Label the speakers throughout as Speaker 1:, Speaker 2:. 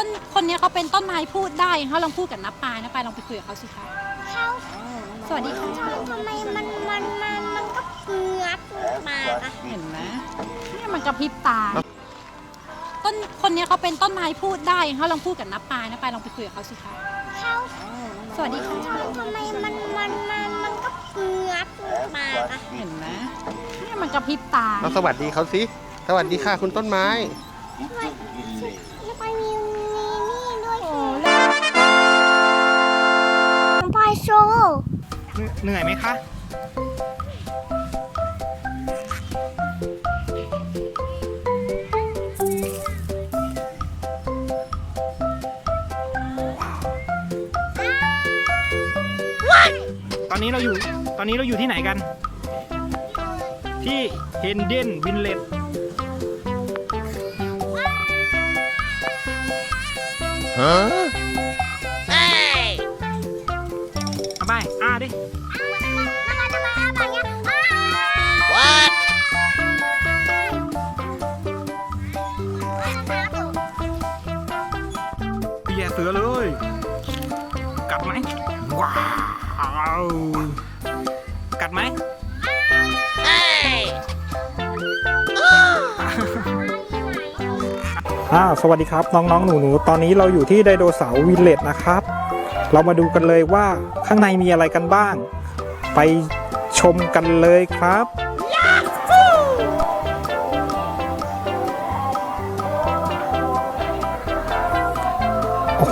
Speaker 1: ต้นคนเนี้ยเขาเป็นต้นไม้พูดได้เขาลองพูดกับนับปายนะปายลองไปคุยกับเขาสิคะ
Speaker 2: เขา
Speaker 1: สวัสดีค่ะ
Speaker 2: ทำไมมันมันมันมันก็งับปากอะ
Speaker 1: เห็นไหมเนี่ยมันกระพริบตา ต้นคนเนี้ยเขาเป็นต้นไม้พูดได้เขาลองพูดกับนับปายนะปายลองไปคุยกับเขาสิคะ
Speaker 2: เขา
Speaker 1: สวัสดีค่ะ
Speaker 2: ทำไมมันมันมันมันก็งับปากอะ
Speaker 1: เห็นไหมเนี่ยมันกระพริบตา
Speaker 3: เอาสวัสดีเขาสิสวัสดีค่ะคุณต้นไม้
Speaker 2: แล้ว
Speaker 1: โช
Speaker 2: ว์
Speaker 4: เหนื่อยไหมคะ ตอนนี้เราอยู่ ตอนนี้เราอยู่ที่ไหนกัน ที่เฮนเดนวินเลตเอ อเลย กัดไหมว้าวกัดไหมอ่าสวัสดีครับน้องๆ หนูๆ ตอนนี้เราอยู่ที่ไดโนเสาร์วิลเลจนะครับ เรามาดูกันเลยว่าข้างในมีอะไรกันบ้าง ไปชมกันเลยครับ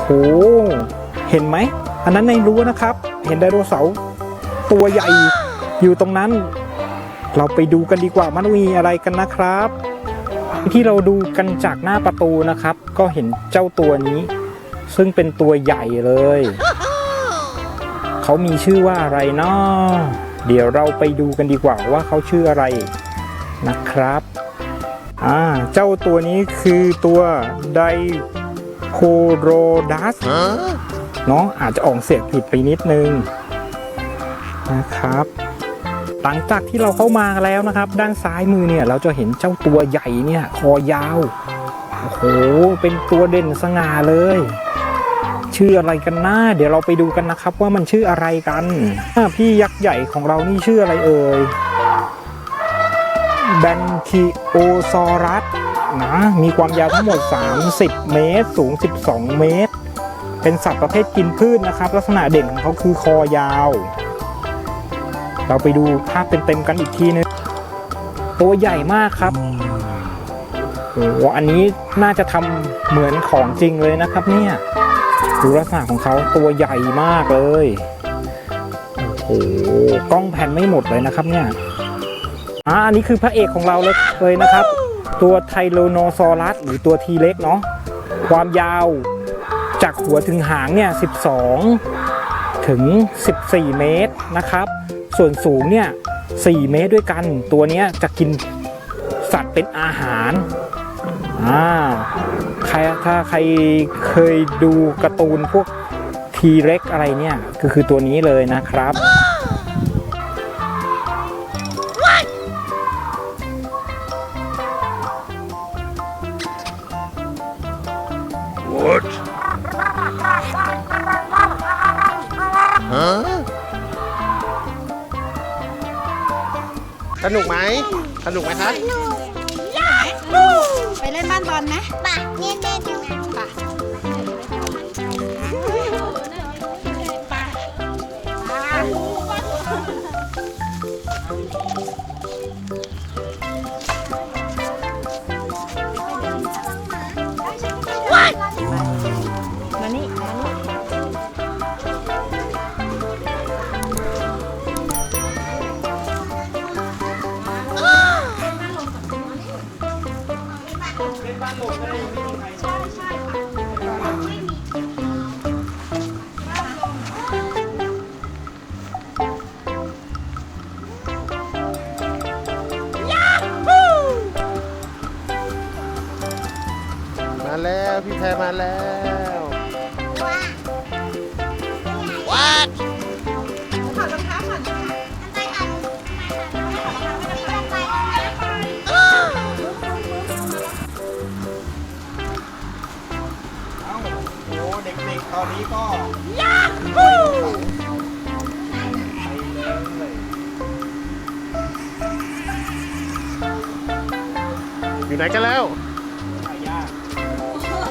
Speaker 4: ห เห็นไหม อันนั้นในรั้วนะครับ เห็นไดโนเสาร์ตัวใหญ่อยู่ตรงนั้น เราไปดูกันดีกว่ามันมีอะไรกันนะครับ ที่เราดูกันจากหน้าประตูนะครับ ก็เห็นเจ้าตัวนี้ ซึ่งเป็นตัวใหญ่เลย เขามีชื่อว่าอะไรเนาะเดี๋ยวเราไปดูกันดีกว่าว่าเขาชื่ออะไรนะครับอ่าเจ้าตัวนี้คือตัวได โคโรดัสเนาะอาจจะออกเสียงผิดไปนิดนึงนะครับ หลังจากที่เราเข้ามาแล้วนะครับ ด้านซ้ายมือเนี่ยเราจะเห็นเจ้าตัวใหญ่เนี่ย คอยาวโอ้โหเป็นตัวเด่นสง่าเลย ชื่ออะไรกันนะเดี๋ยวเราไปดูกันนะครับ ว่ามันชื่ออะไรกันอะพี่ยักษ์ใหญ่ของเรานี่ชื่ออะไรเอ่ยแบนคิโอซอรัส นะ มีความยาวทั้งหมด 30 เมตร สูง 12 เมตร เป็นสัตว์ประเภทกินพืชนะครับ ลักษณะเด่นของเขาคือคอยาว เราไปดูภาพเต็มๆกันอีกทีนึงตัวใหญ่มากครับโอ้โหอันนี้น่าจะทำเหมือนของจริงเลยนะครับ เนี่ยดูลักษณะของเขาตัวใหญ่มากเลยโอ้โหกล้องแผ่นไม่หมดเลยนะครับเนี่ยอ่าอันนี้คือพระเอกของเราเลยเลยนะครับ ตัวไทโลโนซอรัสหรือตัวทีเล็กเนาะความยาวจากหัวถึงหางเนี่ย 12 ถึง 14 เมตรนะครับ ส่วนสูงเนี่ย 4 เมตรด้วยกัน ตัวนี้จะกินสัตว์เป็นอาหารอ่าใครถ้าใครเคยดูการ์ตูนพวกทีเร็กอะไรเนี่ย ก็คือตัวนี้เลยนะครับ
Speaker 3: สนุกไหมสนุกไหมครับ
Speaker 1: ไปเล่นบ้านบอลไหม
Speaker 2: ป
Speaker 3: แล้ว พี่แพรมาแล้ว
Speaker 1: ถอดรองเท้าก่อนนะคะ
Speaker 2: ไปอันไปไป
Speaker 4: เด็กๆตอนนี้ก็ยาฮู
Speaker 3: อยู่ไหนกันแล้ว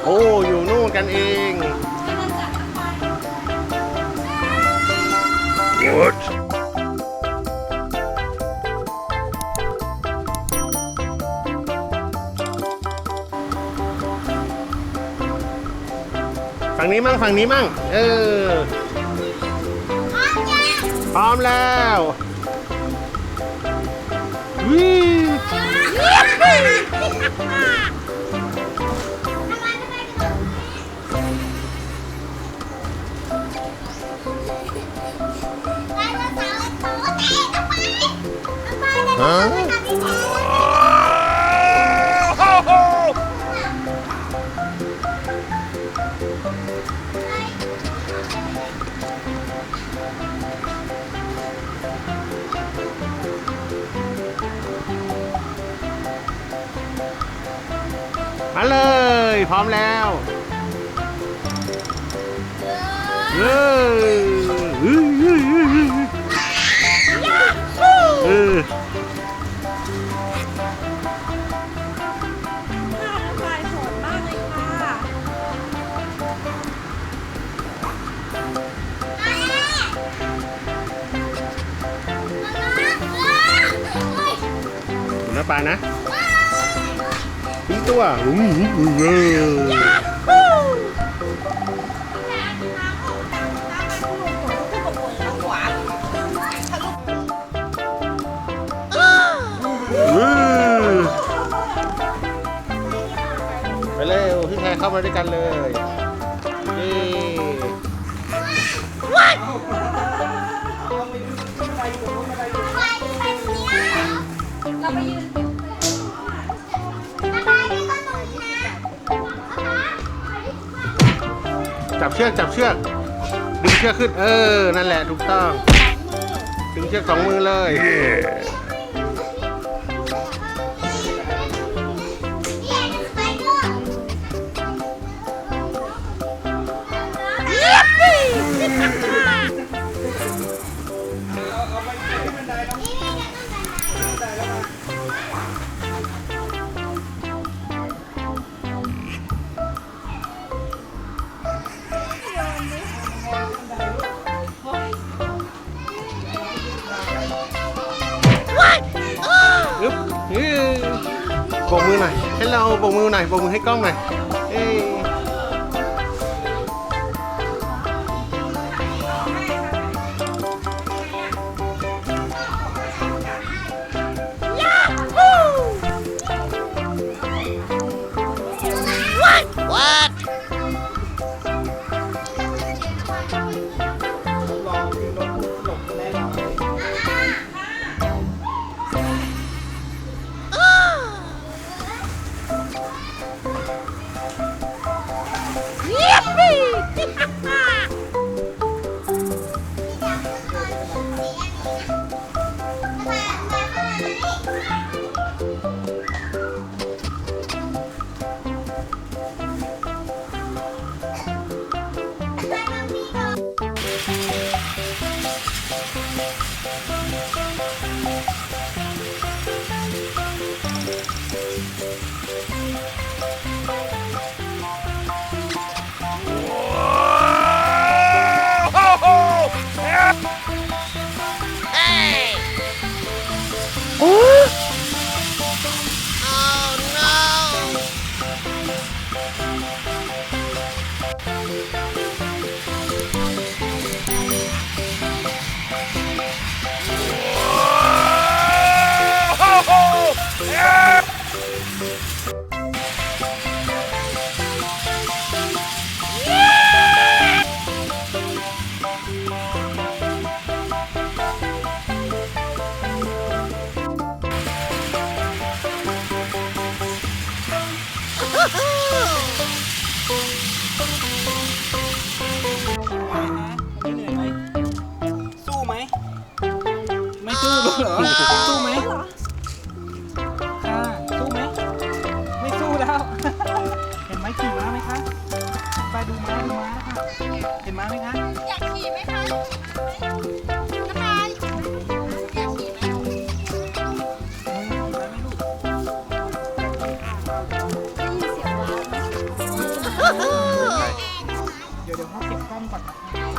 Speaker 3: อ้อยู่นู่นกันเอง What? ฝั่งนี้มั่งฝั่งนี้มั่ง เออ พร้อมแล้ววิ มาเลย พร้อมแล้วเฮ้ย ปลานะทิ้งตัวอืมอืมอืมอืมไปเร็วพี่แพรเข้ามาด้วยกันเลย จับเชือกจับเชือก ดึงเชือกขึ้น เออ นั่นแหละถูกต้อง ดึงเชือกสองมือเลย โบกมือ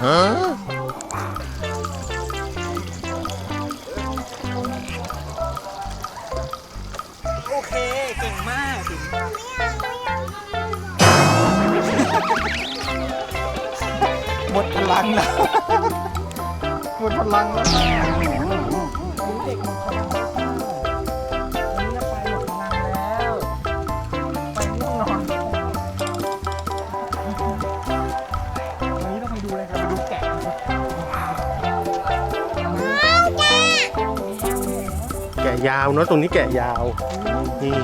Speaker 3: 嗯、 ยา
Speaker 1: ว
Speaker 4: เนาะ
Speaker 3: ตรงนี้แกะยาวนี่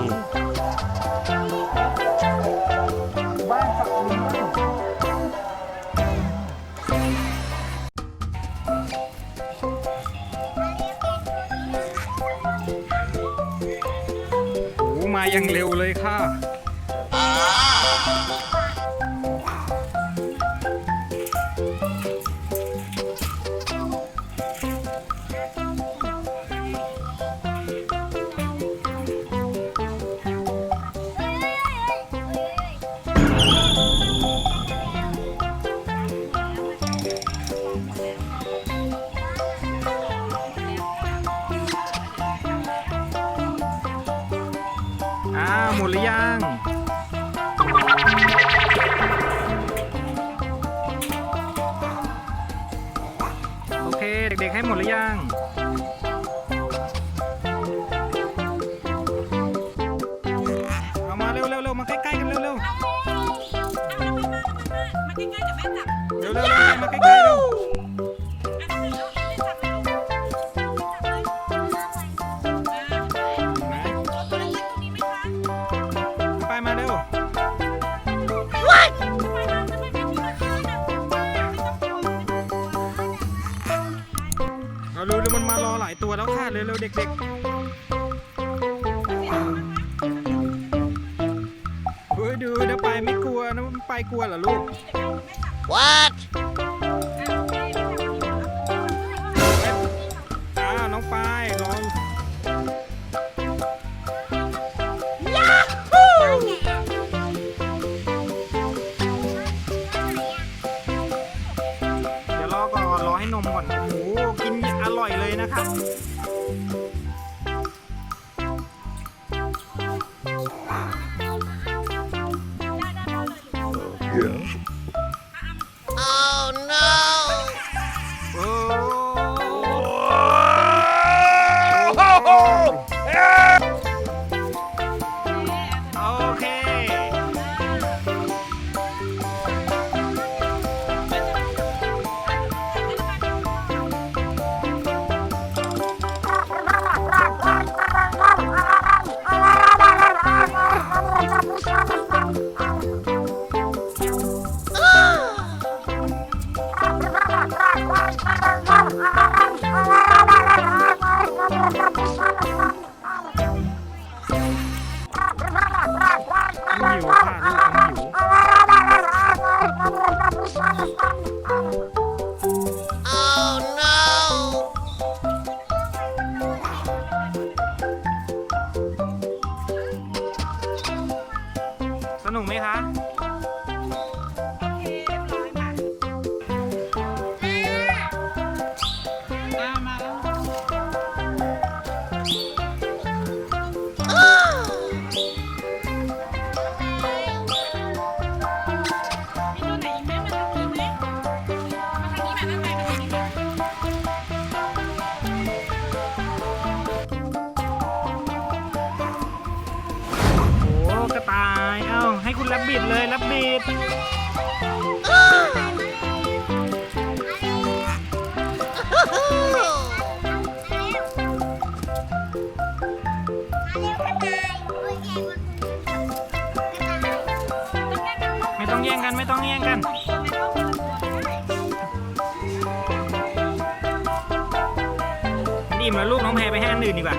Speaker 4: มา
Speaker 1: อย่าง
Speaker 4: เร็ว
Speaker 1: เล
Speaker 4: ยค่ะ เร็วๆเด็กๆเฮ้ยดูนะไปไม่กลัวนะไปกลัวเหรอลูก
Speaker 3: What
Speaker 4: อ้าวน้องไปลองเดี๋ยวรอก่อนรอให้นมก่อนโอ้กินอร่อยเลยนะครับ you อิ่มแล้วลูกน้องแพรไปให้อันอื่นดีกว่า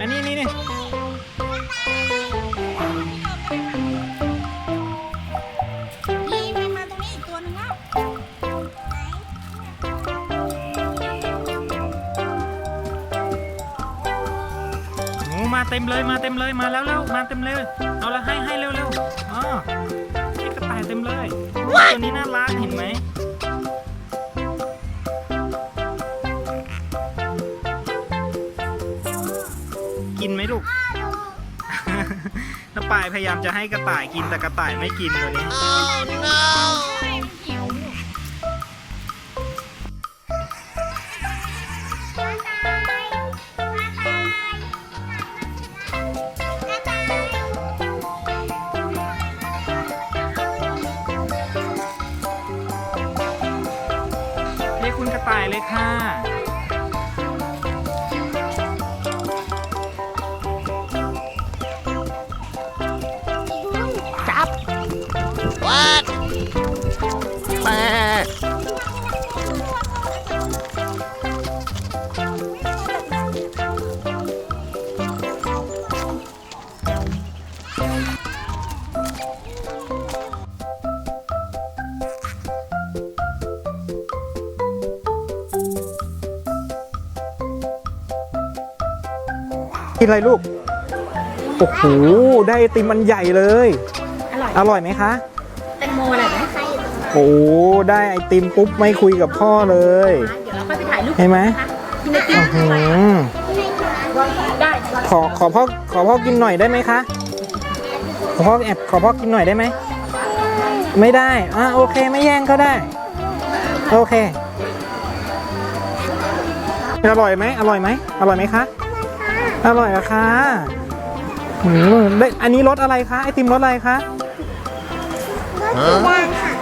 Speaker 4: อันนี้นี่นี่นี่มันมาตรงนี้อีกตัวหนึงแล้วหนูมาเต็มเลยมาเต็มเลยมาแล้วแล้วมาเต็มเลย เอาละให้ให้เร็วเร็วอ๋อ ตัวนี้น่ารักเห็นไหมกินไหมลูกน้าปายพยายามจะให้กระต่ายกินแต่กระต่ายไม่กินตัวนี้ กินอะไรลูก โอ้โห ได้ไอติมมันใหญ่เลย
Speaker 1: อร่อย
Speaker 4: อร่อยไหมคะ
Speaker 1: แตงโมอะไรไหม
Speaker 4: โอ้ ได้ไอติมปุ๊บไม่คุยกับพ่อเลย
Speaker 1: เดี๋ยวเราค่อยไปถ่ายรูป
Speaker 4: เห็นไหม
Speaker 1: กินไอติม
Speaker 4: อื้อหือ
Speaker 1: ได้
Speaker 4: ขอขอพ่อขอพ่อกินหน่อยได้ไหมคะ ขอพ่อแอบขอพ่อกินหน่อยได้ไหม ไม่ได้ อะโอเคไม่แย่งก็ได้ โอเค อร่อยไหมอร่อยไหมอร่อยไหมคะ อร่อยอะค่ะอืมได้อันนี้รสอะไรคะไอติมรสอะไรคะ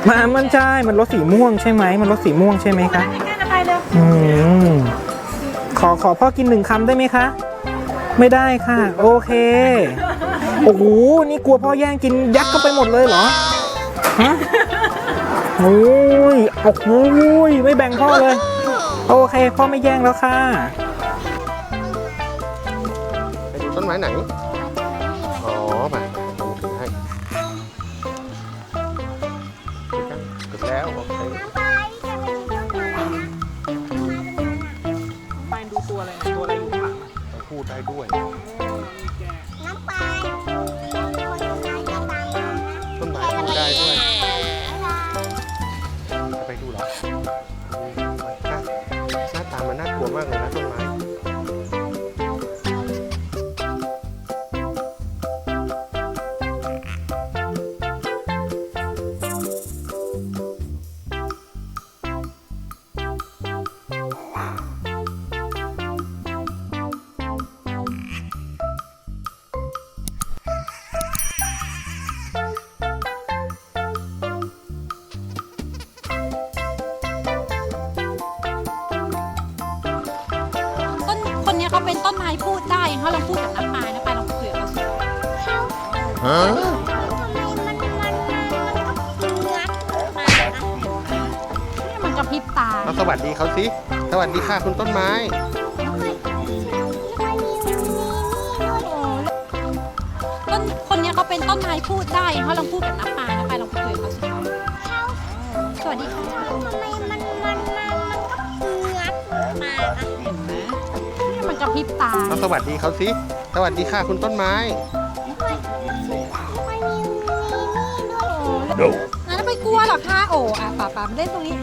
Speaker 4: มามันใช่มันรสสีม่วงใช่ไหมมันรสสีม่วงใช่ไหมคะ
Speaker 1: แค่นั้นไปเร็ว
Speaker 4: อืมขอขอพ่อกินหนึ่งคำได้ไหมคะ ไม่ได้ค่ะ โอเค โอ้โห นี่กลัวพ่อแย่งกินยัดเข้าไปหมดเลยเหรอ ฮะ โอ้ยโอ้โหไม่แบ่งพ่อเลย โอเค พ่อไม่แย่งแล้วค่ะ
Speaker 3: ไปดู ต้นไม้ไหน อ๋อมาผมถือให้เสร็จแล้วโอเค
Speaker 4: ไปดูตัวอะไรตัวอะไรอยู่ข้างหลัง
Speaker 3: พูดได้ด้วย
Speaker 2: น้ำปลาคนไทยจะตามมา
Speaker 3: ต้นไม้พูดได้ด้วย ดี
Speaker 1: ค่ะ
Speaker 3: คุณต้นไม้
Speaker 1: ต้นคนเนี้ยเขาเป็นต้นไม้พูดได้เขาลองพูดกับน้ำปลาน้ำปลาลองคุยกับเขาสิสวัสดีค่ะ
Speaker 2: ทำไมมันมันมันมันก็เปลือกมา
Speaker 1: เห็นไหมมันกระพริบตา
Speaker 3: เอาสวัสดีเขาสิสวัสดีค่ะคุณต้นไม้
Speaker 1: งั้นไปกลัวเหรอคะโอ้อะป่าป่ามาเล่นตรงนี้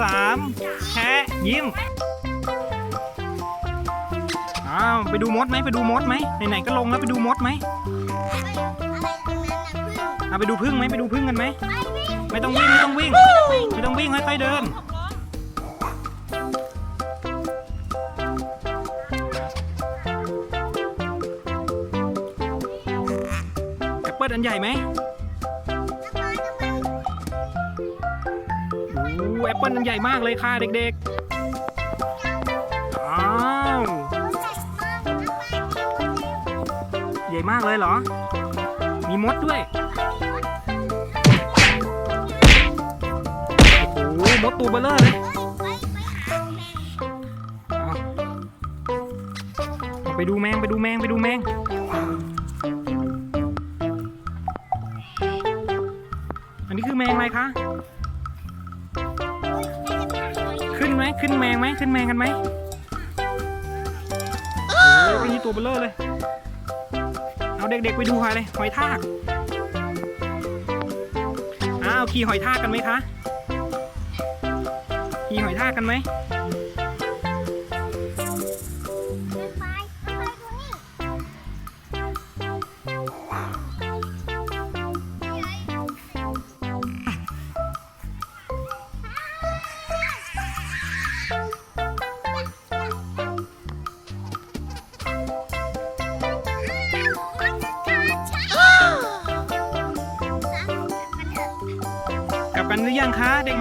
Speaker 4: สามแคะยิ้มอ้าวไปดูมดไหมไปดูมดไหมไหนๆก็ลงแล้วไปดูมดไหมเอาไปดูพึ่งไหมไปดูพึ่งกันไหมไม่ต้องวิ่งไม่ต้องวิ่งไม่ต้องวิ่งค่อยๆเดินแอปเปิลอันใหญ่ไหม ปเปิลอันใหญ่มากเลยค่ะเด็กๆ อ้าว ใหญ่มากเลยเหรอ มีมดด้วย โอ้โหมดตัวเบลเลอร์เลยเอาไปดูแมงไปดูแมงไปดูแมง อันนี้คือแมงอะไรคะ ขึ้นแมงไหมขึ้นแมงกันไหมโอ้โหนี่ตัวเบลเลอร์เลย เอาเด็กๆไปดูหอยเลยหอยทาก อ้าวขี่หอยทากกันไหมคะขี่หอยทากกันไหม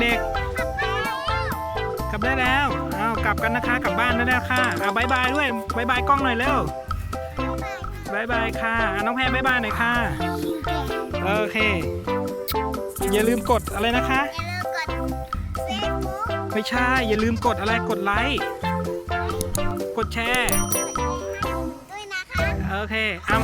Speaker 4: ด็กๆ กลับได้แล้วอ้าวกลับกันนะคะ กลับบ้านได้แล้วค่ะอ่าบายบายด้วยบายบายกล้องหน่อยเร็วบายบายค่ะอะน้องแพรบายบายหน่อยค่ะ โอเค อย่าลืมกดอะไรนะคะ
Speaker 2: อย่าลืมกดเฟซบุ๊ก
Speaker 4: ไม่ใช่ อย่าลืมกดอะไร กดไลค์ กดแชร์
Speaker 2: ด้วยนะคะ
Speaker 4: โอเคเอา